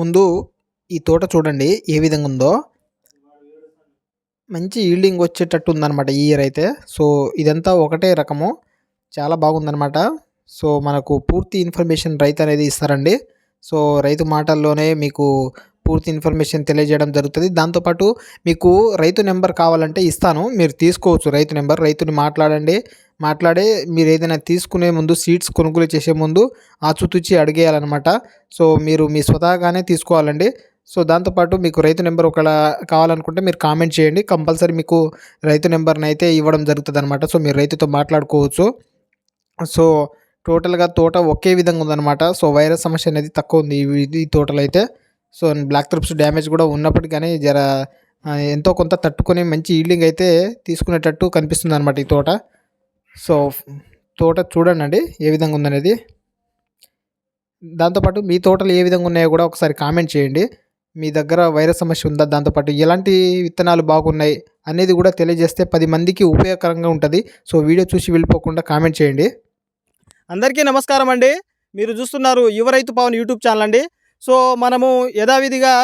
ముందు ఈ తోట చూడండి ఏ విధంగా ఉందో. మంచి ఈల్డింగ్ వచ్చేటట్టు ఉందన్నమాట ఈ ఇయర్ అయితే. సో ఇదంతా ఒకటే రకము. చాలా బాగుందన్నమాట. సో మనకు పూర్తి ఇన్ఫర్మేషన్ రైతు అనేది ఇస్తారండి. సో రైతు మాటల్లోనే మీకు పూర్తి ఇన్ఫర్మేషన్ తెలియజేయడం జరుగుతుంది. దాంతోపాటు మీకు రైతు నెంబర్ కావాలంటే ఇస్తాను. మీరు తీసుకోవచ్చు రైతు నెంబర్. రైతుని మాట్లాడండి. మాట్లాడే మీరు ఏదైనా తీసుకునే ముందు సీడ్స్ కొనుగోలు చేసే ముందు ఆచుతూచి అడిగేయాలన్నమాట. సో మీరు మీ స్వతహాగానే తీసుకోవాలండి. సో దాంతోపాటు మీకు రైతు నెంబర్ ఒకవేళ కావాలనుకుంటే మీరు కామెంట్ చేయండి. కంపల్సరీ మీకు రైతు నెంబర్ని అయితే ఇవ్వడం జరుగుతుంది అనమాట సో మీరు రైతుతో మాట్లాడుకోవచ్చు. సో టోటల్గా తోట ఒకే విధంగా ఉందన్నమాట. సో వైరస్ సమస్య అనేది తక్కువ ఉంది ఈ- ఈ తోటలో అయితే సో బ్లాక్ త్రిప్స్ డ్యామేజ్ కూడా ఉన్నప్పటికీ కానీ జర ఎంతో కొంత తట్టుకొని మంచి ఈల్డింగ్ అయితే తీసుకునేటట్టు కనిపిస్తుంది అనమాట ఈ తోట. సో తోట చూడండి అండి ఏ విధంగా ఉందనేది. దాంతోపాటు మీ తోటలు ఏ విధంగా ఉన్నాయో కూడా ఒకసారి కామెంట్ చేయండి. మీ దగ్గర వైరస్ సమస్య ఉందా? దాంతోపాటు ఎలాంటి విత్తనాలు బాగున్నాయి అనేది కూడా తెలియజేస్తే పది మందికి ఉపయోగకరంగా ఉంటుంది. సో వీడియో చూసి వెళ్ళిపోకుండా కామెంట్ చేయండి. అందరికీ నమస్కారం అండి. మీరు చూస్తున్నారు యువ రైతు పవన్ యూట్యూబ్ ఛానల్ అండి. సో మనము యథావిధిగా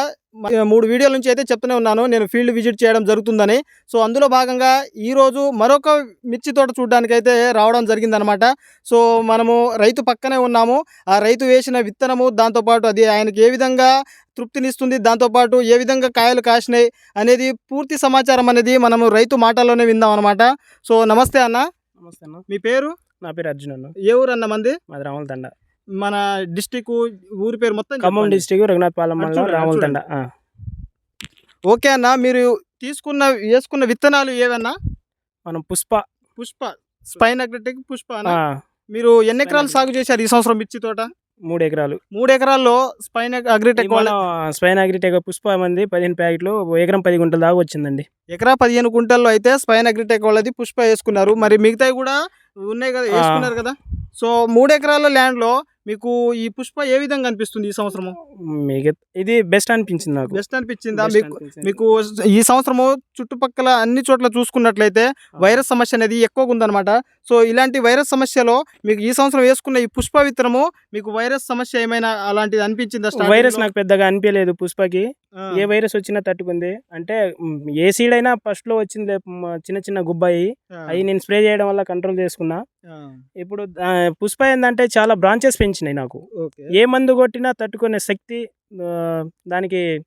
మూడు వీడియోల నుంచి అయితే చెప్తూనే ఉన్నాను. నేను ఫీల్డ్ విజిట్ చేయడం జరుగుతుందని. సో అందులో భాగంగా ఈరోజు మరొక మిర్చి తోట చూడడానికి అయితే రావడం జరిగిందనమాట. సో మనము రైతు పక్కనే ఉన్నాము. ఆ రైతు వేసిన విత్తనము దాంతోపాటు అది ఆయనకి ఏ విధంగా తృప్తినిస్తుంది దాంతోపాటు ఏ విధంగా కాయలు కాసినాయి అనేది పూర్తి సమాచారం అనేది మనము రైతు మాటల్లోనే విందాం అనమాట సో నమస్తే అన్న. నమస్తే అన్న. మీ పేరు? నా పేరు అర్జున్ అన్న. ఏ ఊరు అన్న మంది? మాది రాముల తండ మన డిస్టిక్ ఊరి పేరు మొత్తం ఖమ్మం. డిస్టిక్ రఘునాథపాలెం మండలం చూడండి, అటు రాముల తండ ఆ. ఓకే అన్న మీరు తీసుకున్న వేసుకున్న విత్తనాలు ఏవన్నా? మనం పుష్ప. పుష్ప స్పైన్ అగ్రిటెక్ పుష్ప మీరు ఎన్ని ఎకరాలు సాగు చేశారు ఈ సంవత్సరం మిర్చి తోట? మూడు ఎకరాలు. మూడు ఎకరాల్లో Spine Agritech Spine Agritech Pushpa మంది పదిహేను ప్యాకెట్లు ఎకరం పది గుంటల దాకా వచ్చిందండి. ఎకరా పదిహేను కుంటల్లో అయితే స్పైన్ అగ్రిటెక్ వాళ్ళది పుష్ప వేసుకున్నారు. మరి మిగతావి కూడా ఉన్నాయి కదా. వేసుకున్నారు కదా. సో మూడు ఎకరాల ల్యాండ్లో మీకు ఈ పుష్ప ఏ విధంగా అనిపిస్తుంది ఈ సంవత్సరం మిగతా ఇది బెస్ట్ అనిపించింది నాకు. బెస్ట్ అనిపించిందా? మీకు. మీకు ఈ సంవత్సరము చుట్టుపక్కల అన్ని చోట్ల చూసుకున్నట్లయితే వైరస్ సమస్య అనేది ఎక్కువగా ఉందన్నమాట. సో ఇలాంటి వైరస్ సమస్యలో మీకు ఈ సంవత్సరం వేసుకున్న ఈ పుష్ప విత్తనము మీకు వైరస్ సమస్య ఏమైనా అలాంటిది అనిపించిందా వైరస్? నాకు పెద్దగా అనిపించలేదు పుష్పకి. ఏ వైరస్ వచ్చినా తట్టుకుంది. అంటే ఏ సీడ్ అయినా ఫస్ట్లో వచ్చింది చిన్న చిన్న గుబ్బాయి. అవి నేను స్ప్రే చేయడం వల్ల కంట్రోల్ చేసుకున్నా. ఇప్పుడు పుష్ప ఏంటంటే చాలా బ్రాంచెస్ పెంచినాయి నాకు. ఓకే. ఏ మందు కొట్టినా తట్టుకునే శక్తి దానికి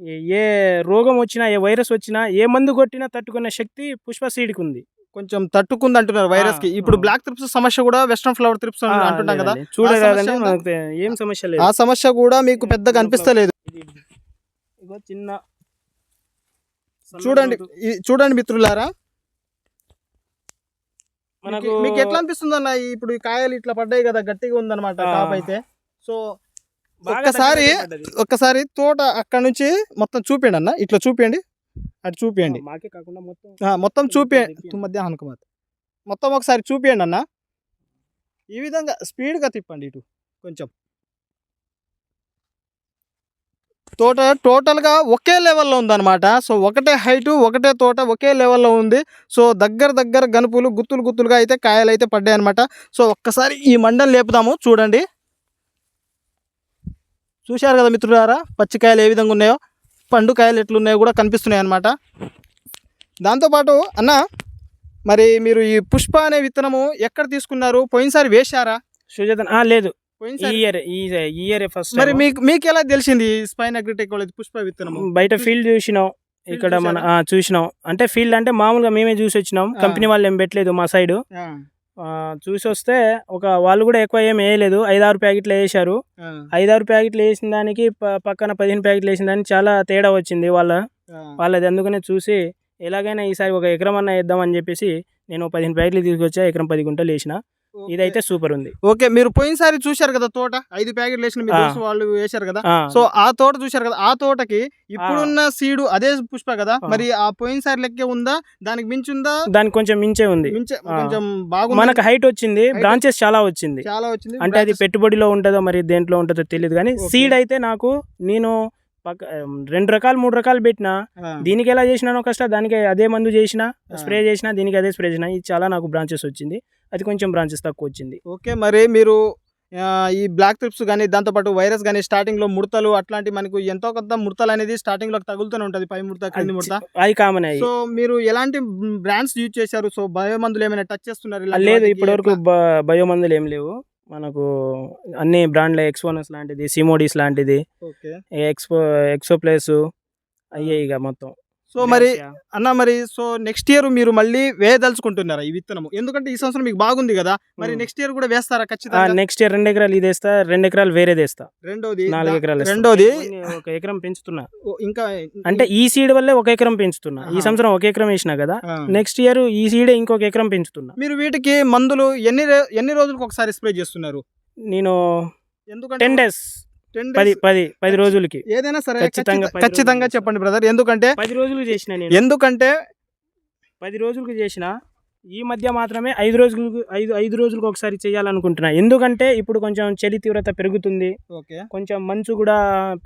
ఏ- రోగం వచ్చినా ఏ వైరస్ వచ్చినా ఏ మందు కొట్టినా తట్టుకునే శక్తి పుష్ప సీడ్కి ఉంది కొంచెం తట్టుకుంది అంటున్నారు వైరస్కి ఇప్పుడు. బ్లాక్ త్రిప్స్ సమస్య కూడా వెస్ట్రన్ ఫ్లవర్ త్రిప్స్ అంటుంటాం కదా. లేదండి. చూడరాదండి సమస్య ఉందా? మనకు తె- ఏం సమస్య లేదు. ఆ సమస్య కూడా మీకు పెద్దగా అనిపిస్తలేదు. చిన్న చూడండి చూడండి మిత్రులారా. మనకు మీకు- ఎట్లా అనిపిస్తుంది అన్న ఇప్పుడు ఈ కాయలు ఇట్లా పడ్డాయి కదా గట్టిగా ఉందన్నమాట. కాపు అయితే. సో ఒక్కసారి. ఒక్కసారి తోట అక్కడ నుంచి మొత్తం చూపించండి అన్న ఇట్లా చూపించండి అటు చూపించండి మాకే కాకుండా మొత్తం ఆ, మొత్తం చూపి తిప్పియండి. తు మధ్య హనుకుమార్. మొత్తం ఒకసారి చూపియండి అన్న ఈ విధంగా స్పీడ్గా తిప్పండి ఇటు కొంచెం. తోట టోటల్గా ఒకే లెవెల్లో ఉందన్నమాట. సో ఒకటే హైటు ఒకటే తోట ఒకే లెవెల్లో ఉంది. సో దగ్గర దగ్గర గనుపులు గుత్తులు గుత్తులుగా అయితే కాయలు అయితే పడ్డాయి అనమాట సో ఒక్కసారి ఈ మండలు లేపుదాము. చూడండి. చూశారు కదా మిత్రులారా? పచ్చికాయలు ఏ విధంగా ఉన్నాయో? పండు కాయలు ఎట్లున్నాయో కూడా కనిపిస్తున్నాయి అనమాట దాంతోపాటు అన్న మరి మీరు ఈ పుష్ప అనే విత్తనము ఎక్కడ తీసుకున్నారు? పోయినసారి వేశారా? సుజాతన్ లేదు. ఈ ఇయర్ ఈ ఇయర్ ఫస్ట్ మరి మీకు మీకు ఎలా తెలిసింది స్పైన్ అగ్రిటెక్ వాళ్ళది పుష్ప విత్తనము? బయట ఫీల్డ్ చూసినాం. ఇక్కడ మన చూసినాం. అంటే ఫీల్డ్ అంటే మామూలుగా మేమే చూసి వచ్చినాం. కంపెనీ వాళ్ళు ఏం పెట్టలేదు మా సైడ్ చూసి వస్తే ఒక వాళ్ళు కూడా ఎక్కువ ఏం వేయలేదు. ఐదారు ప్యాకెట్లు వేసారు ఐదారు ప్యాకెట్లు వేసిన దానికి పక్కన పదిహేను ప్యాకెట్లు వేసిన దానికి చాలా తేడా వచ్చింది వాళ్ళ. వాళ్ళది అందుకనే చూసి ఎలాగైనా ఈసారి ఒక ఎకరం అన్న వేద్దామని చెప్పేసి నేను పదిహేను ప్యాకెట్లు తీసుకొచ్చా ఎకరం పది గుంటలు వేసిన. ఇదైతే సూపర్ ఉంది. ఓకే మీరు పోయినసారి చూశారు కదా తోట? ఐదు ప్యాకెట్లు వేసిన మీ ఆ. దోస్తు వాళ్ళు వేశారు కదా? సో ఆ తోట చూశారు కదా? ఆ తోటకి ఇప్పుడున్న సీడు అదే పుష్ప కదా. మరి ఆ పోయినసారి లెక్కే ఉందా? దానికి మించి ఉందా దానికి కొంచెం మించే ఉంది. కొంచెం బాగుంది. మనకు హైట్ వచ్చింది బ్రాంచెస్ చాలా వచ్చింది. చాలా వచ్చింది. అంటే అది పెట్టుబడిలో ఉంటుందో మరి దేంట్లో ఉంటుందో తెలియదు కానీ. సీడ్ అయితే నాకు నేను పక్క రెండు రకాలు మూడు రకాలు పెట్టిన. దీనికి ఎలా చేసినానో కష్ట దానికి అదే మందు చేసిన. స్ప్రే చేసిన దీనికి అదే స్ప్రే చేసిన ఇది చాలా నాకు బ్రాంచెస్ వచ్చింది. అది కొంచెం బ్రాంచెస్ తక్కువ వచ్చింది. ఓకే మరి మీరు ఈ బ్లాక్ ట్రిప్స్ కానీ దాంతోపాటు వైరస్ కానీ స్టార్టింగ్లో ముడతలు అట్లాంటి మనకు ఎంతో కొంత ముడతలు అనేది స్టార్టింగ్లో తగులుతూనే ఉంటుంది పై ముడత క్రింది ముడత. అవి కామన్ అయ్యి సో మీరు ఎలాంటి బ్రాండ్స్ యూజ్ చేశారు? సో బయో మందులు ఏమైనా టచ్ చేస్తున్నారు? లేదు వాటికి ఇప్పటి వరకు ఎట్లా? బయో మందులు ఏం లేవు. మనకు అన్ని బ్రాండ్ల ఎక్స్పోనస్ లాంటిది సిమోడిస్ లాంటిది ఎక్స్పో ఎక్సో ప్లేస్ అయ్యాయి ఇక మొత్తం. సో మరి. అన్న మరి సో నెక్స్ట్ ఇయర్ మీరు మళ్ళీ వేయదలుచుకుంటున్నారా ఈ విత్తనము ఎందుకంటే ఈ సంవత్సరం మీకు బాగుంది కదా మరి Hmm. నెక్స్ట్ ఇయర్ కూడా వేస్తారా ఖచ్చితంగా నెక్స్ట్ ఇయర్ రెండు ఎకరాలు ఇది వేస్తా రెండు ఎకరాలు వేరేది వేస్తా రెండోది నాలుగు ఎకరాలు. రెండోది ఒక ఎకరం పెంచుతున్నా ఇంకా అంటే ఈ సీడ్ వల్లే ఒక ఎకరం పెంచుతున్నా ఈ. సంవత్సరం ఒక ఎకరం వేసినా కదా. నెక్స్ట్ ఇయర్ ఈ సీడే ఇంకొక ఎకరం పెంచుతున్నా మీరు వీటికి మందులు ఎన్ని ఎన్ని రోజులకు ఒకసారి స్ప్రే చేస్తున్నారు నేను ఎందుకంటే టెన్ డేస్ 10 పది పది పది రోజులకి. ఏదైనా సరే ఖచ్చితంగా ఖచ్చితంగా చెప్పండి బ్రదర్ ఎందుకంటే పది రోజులు చేసిన ఎందుకంటే పది రోజులకు చేసిన ఈ మధ్య మాత్రమే ఐదు రోజులకు ఐదు ఐదు రోజులకు ఒకసారి చేయాలనుకుంటున్నా. ఎందుకంటే ఇప్పుడు కొంచెం చలి తీవ్రత పెరుగుతుంది. ఓకే. కొంచెం మంచు కూడా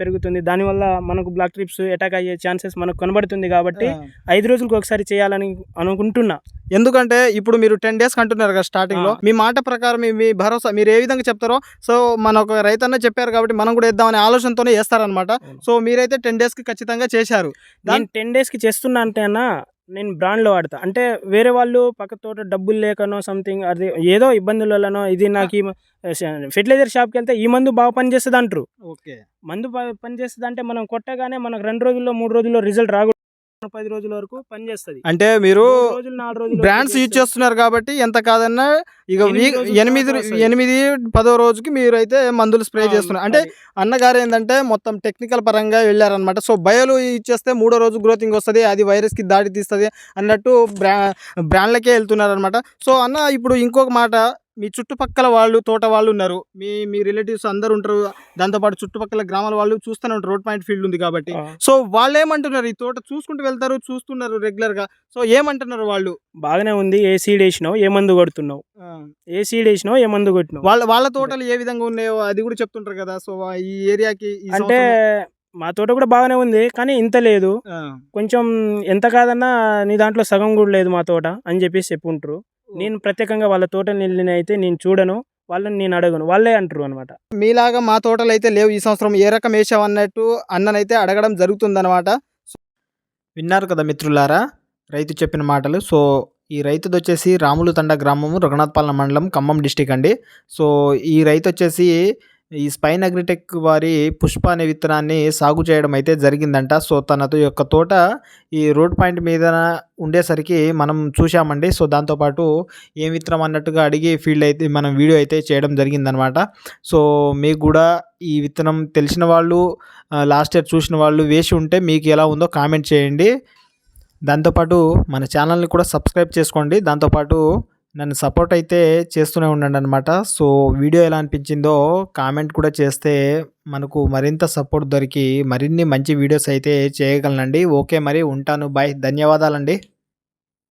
పెరుగుతుంది. దానివల్ల మనకు బ్లాక్ ట్రిప్స్ అటాక్ అయ్యే ఛాన్సెస్ మనకు కనబడుతుంది కాబట్టి ఐదు రోజులకు ఒకసారి చేయాలని అనుకుంటున్నా. ఎందుకంటే ఇప్పుడు మీరు టెన్ డేస్ అంటున్నారు కదా స్టార్టింగ్లో. మీ మాట ప్రకారం మీ- మీ భరోసా మీరు ఏ విధంగా చెప్తారో సో మన ఒక రైతన్న చెప్పారు కాబట్టి మనం కూడా వేద్దామనే ఆలోచనతోనే వేస్తారనమాట అవును. సో మీరైతే టెన్ డేస్కి ఖచ్చితంగా చేశారు. నేను టెన్ డేస్కి చేస్తున్నా అంటే అన్న నేను బ్రాండ్లో వాడతా. అంటే వేరే వాళ్ళు పక్క తోట డబ్బులు లేకనో సంథింగ్ అది ఏదో ఇబ్బందుల వల్లనో ఇది నాకు ఈ ఫెర్టిలైజర్ షాప్కి వెళ్తే ఈ మందు బాగా పనిచేస్తుంది అంటారు ఓకే. మందు పనిచేస్తుంది అంటే మనం కొట్టగానే మనకు రెండు రోజుల్లో మూడు రోజుల్లో రిజల్ట్ రాకూడదు. పది రోజుల వరకు పనిచేస్తుంది అంటే మీరు బ్రాండ్స్ యూజ్ చేస్తున్నారు కాబట్టి ఎంత కాదన్నా ఇక ఎనిమిది ఎనిమిది పదో రోజుకి మీరు అయితే మందులు స్ప్రే చేస్తున్నారు. అంటే అన్నగారు ఏంటంటే మొత్తం టెక్నికల్ పరంగా వెళ్ళారనమాట సో బయలు ఇచ్చేస్తే మూడో రోజు గ్రోతింగ్ వస్తుంది అది వైరస్కి దాడి తీస్తుంది అన్నట్టు బ్రా బ్రాండ్లకే వెళ్తున్నారు అనమాట సో అన్న ఇప్పుడు ఇంకొక మాట మీ చుట్టుపక్కల వాళ్ళు తోట వాళ్ళు ఉన్నారు. మీ మీ రిలేటివ్స్ అందరు ఉంటారు. దాంతోపాటు చుట్టుపక్కల గ్రామాల వాళ్ళు చూస్తూనే ఉంటారు. రోడ్ పాయింట్ ఫీల్డ్ ఉంది కాబట్టి. సో వాళ్ళు ఏమంటున్నారు ఈ తోట చూసుకుంటూ వెళ్తారు చూస్తున్నారు రెగ్యులర్గా సో ఏమంటున్నారు వాళ్ళు? బాగానే ఉంది. ఏ సీడ్ వేసినావు? ఏ మందు కొడుతున్నావు? ఏ సీడ్ వేసినావు? ఏ మందు కొట్టినావు? వాళ్ళ వాళ్ళ తోటలు ఏ విధంగా ఉన్నాయో అది కూడా చెప్తుంటారు కదా. సో ఈ ఏరియాకి అంటే మా తోట కూడా బాగానే ఉంది కానీ ఇంత లేదు. కొంచెం ఎంత కాదన్నా నీ దాంట్లో సగం కూడా లేదు మా తోట అని చెప్పేసి చెప్పుంటారు. నేను ప్రత్యేకంగా వాళ్ళ తోటని అయితే నేను చూడను వాళ్ళని నేను అడగను వాళ్ళే అంటారు అనమాట మీలాగా మా తోటలు అయితే లేవు ఈ సంవత్సరం ఏ రకం వేసావు అన్నట్టు అన్ననైతే అడగడం జరుగుతుందన్నమాట. విన్నారు కదా మిత్రులారా రైతు చెప్పిన మాటలు. సో ఈ రైతుది వచ్చేసి రాములు తండ గ్రామము రఘునాథపాలెం మండలం ఖమ్మం డిస్టిక్ అండి. సో ఈ రైతు వచ్చేసి ఈ స్పైన్ అగ్రిటెక్ వారి పుష్ప అనే విత్తనాన్ని సాగు చేయడం అయితే జరిగిందంట. సో తన యొక్క తోట ఈ రోడ్ పాయింట్ మీద ఉండేసరికి మనం చూసామండి సో దాంతోపాటు ఏం విత్తనం అన్నట్టుగా అడిగి ఫీల్డ్ అయితే మనం వీడియో అయితే చేయడం జరిగిందనమాట. సో మీకు కూడా ఈ విత్తనం తెలిసిన వాళ్ళు లాస్ట్ ఇయర్ చూసిన వాళ్ళు వేసి ఉంటే మీకు ఎలా ఉందో కామెంట్ చేయండి. దాంతోపాటు మన ఛానల్ని కూడా సబ్స్క్రైబ్ చేసుకోండి. దాంతోపాటు నన్ను సపోర్ట్ అయితే చేస్తూనే ఉండండి అనమాట సో వీడియో ఎలా అనిపించిందో కామెంట్ కూడా చేస్తే మనకు మరింత సపోర్ట్ దొరికి మరిన్ని మంచి వీడియోస్ అయితే చేయగలనండి. ఓకే మరి ఉంటాను. బాయ్. ధన్యవాదాలండి.